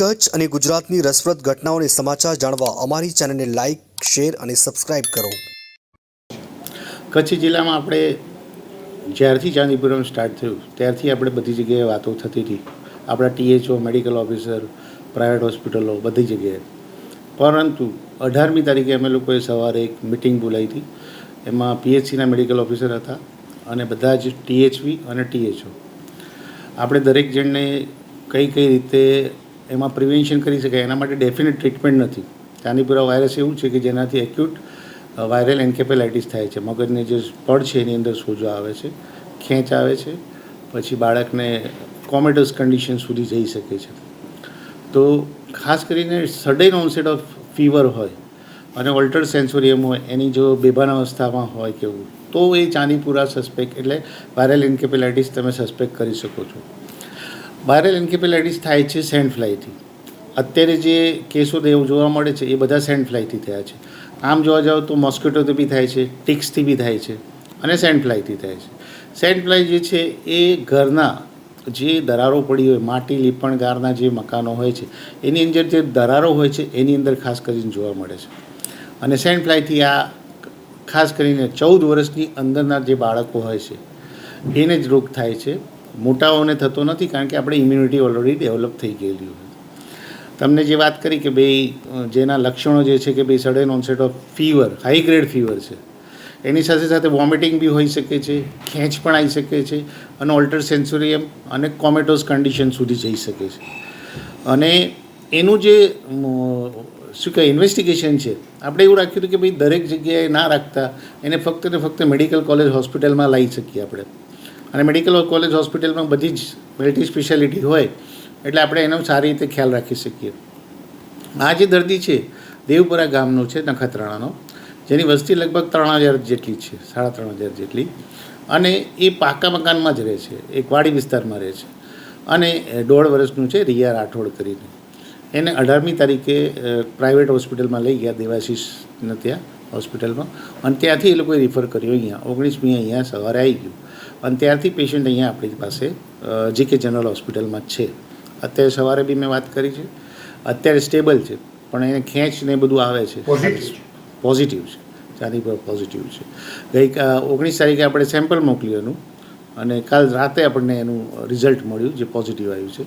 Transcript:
કચ્છ અને ગુજરાતની રસપ્રદ ઘટનાઓને સમાચાર જાણવા અમારી ચેનલને લાઇક શેર અને સબસ્ક્રાઇબ કરો. કચ્છ જિલ્લામાં આપણે જ્યારથી ચાંદીપુરમ સ્ટાર્ટ થયું, ત્યારથી આપણે બધી જગ્યાએ વાતો થતી હતી. આપણા ટીએચઓ, મેડિકલ ઓફિસર, પ્રાઇવેટ હોસ્પિટલો, બધી જગ્યાએ. પરંતુ અઢારમી તારીખે અમે લોકોએ સવારે એક મિટિંગ બોલાવી હતી. એમાં પીએચસીના મેડિકલ ઓફિસર હતા અને બધા જ ટીએચવી અને ટીએચઓ. આપણે દરેક જણને કઈ કઈ રીતે એમાં પ્રિવેન્શન કરી શકાય. એના માટે ડેફિનેટ ટ્રીટમેન્ટ નથી. ચાંદીપુરા વાયરસ એવું છે કે જેનાથી એક્યુટ વાયરલ એન્કેપેલાઇટિસ થાય છે. મગજને જે પડ છે એની અંદર સોજો આવે છે, ખેંચ આવે છે, પછી બાળકને કોમેટસ કન્ડિશન સુધી જઈ શકે છે. તો ખાસ કરીને સડન ઓનસેટ ઓફ ફીવર હોય અને ઓલ્ટર સેન્સોરિયમ હોય, એની જો બેભાન અવસ્થામાં હોય કેવું તો એ ચાંદીપુરા સસ્પેક્ટ એટલે વાયરલ ઇન્કેપેલાઇટિસ તમે સસ્પેક્ટ કરી શકો છો. વાયરલ એન્કેફેલાઇટિસ થાય છે સેન્ડ ફ્લાયથી અત્યારે જે કેસો જોવા મળે છે, એ બધા સેન્ડ ફ્લાયથી થયા છે. આમ જોવા જાઓ તો મોસ્કિટોથી બી થાય છે ટિક્સથી બી થાય છે અને સેન્ડ ફ્લાયથી થાય છે. સેન્ડ ફ્લાય જે છે, એ ઘરના જે દરારો પડી હોય, માટી, લીપણ, ગારના જે મકાનો હોય છે, એની અંદર જે દરારો હોય છે, એની અંદર ખાસ કરીને જોવા મળે છે. અને સેન્ડ ફ્લાયથી આ ખાસ કરીને ચૌદ વર્ષની અંદરના જે બાળકો હોય છે, એને જ રોગ થાય છે. મોટાઓને થતો નથી કારણ કે આપણે ઇમ્યુનિટી ઓલરેડી ડેવલપ થઈ ગયેલી હોય. તમને જે વાત કરી કે ભાઈ જેના લક્ષણો જે છે કે ભાઈ sudden onset of fever high grade fever છે, એની સાથે સાથે વોમિટિંગ બી હોઈ શકે છે, ખેંચ પણ આવી શકે છે અને ઓલ્ટર સેન્સોરિયમ અને કોમેટોસ કન્ડિશન સુધી જઈ શકે છે. અને એનું જે શું કહેવાય ઇન્વેસ્ટિગેશન છે, આપણે એવું રાખ્યું હતું કે ભાઈ દરેક જગ્યાએ ના રાખતા, એને ફક્ત ને ફક્ત મેડિકલ કોલેજ હોસ્પિટલમાં લાવી શકીએ આપણે. અને મેડિકલ કોલેજ હોસ્પિટલમાં બધી જ મલ્ટી સ્પેશિયાલિટી હોય, એટલે આપણે એનો સારી રીતે ખ્યાલ રાખી શકીએ. આ જે દર્દી છે, દેવપુરા ગામનો છે, નખત્રાણાનો, જેની વસ્તી લગભગ ત્રણ હજાર જેટલી છે, સાડા ત્રણ હજાર જેટલી. અને એ પાકા મકાનમાં જ રહે છે, એક વાડી વિસ્તારમાં રહે છે. અને દોઢ વર્ષનું છે, રિયા રાઠોડ કરીને. એને અઢારમી તારીખે પ્રાઇવેટ હોસ્પિટલમાં લઈ ગયા, દેવાશીષને ત્યાં હોસ્પિટલમાં અને ત્યાંથી એ લોકોએ રિફર કર્યો અહીંયા. ઓગણીસમી અહીંયા સવારે આવી ગયું. અને ત્યારથી પેશન્ટ અહીંયા આપણી પાસે જીકે જનરલ હોસ્પિટલમાં છે. અત્યારે સવારે બી મેં વાત કરી છે. અત્યારે સ્ટેબલ છે પણ એને ખેંચ ને બધું આવે છે. પોઝિટિવ છે. ચાંદીપુર પોઝિટિવ છે. ગઈ ઓગણીસ તારીખે આપણે સેમ્પલ મોકલ્યું એનું અને કાલ રાતે આપણને એનું રિઝલ્ટ મળ્યું જે પોઝિટિવ આવ્યું છે.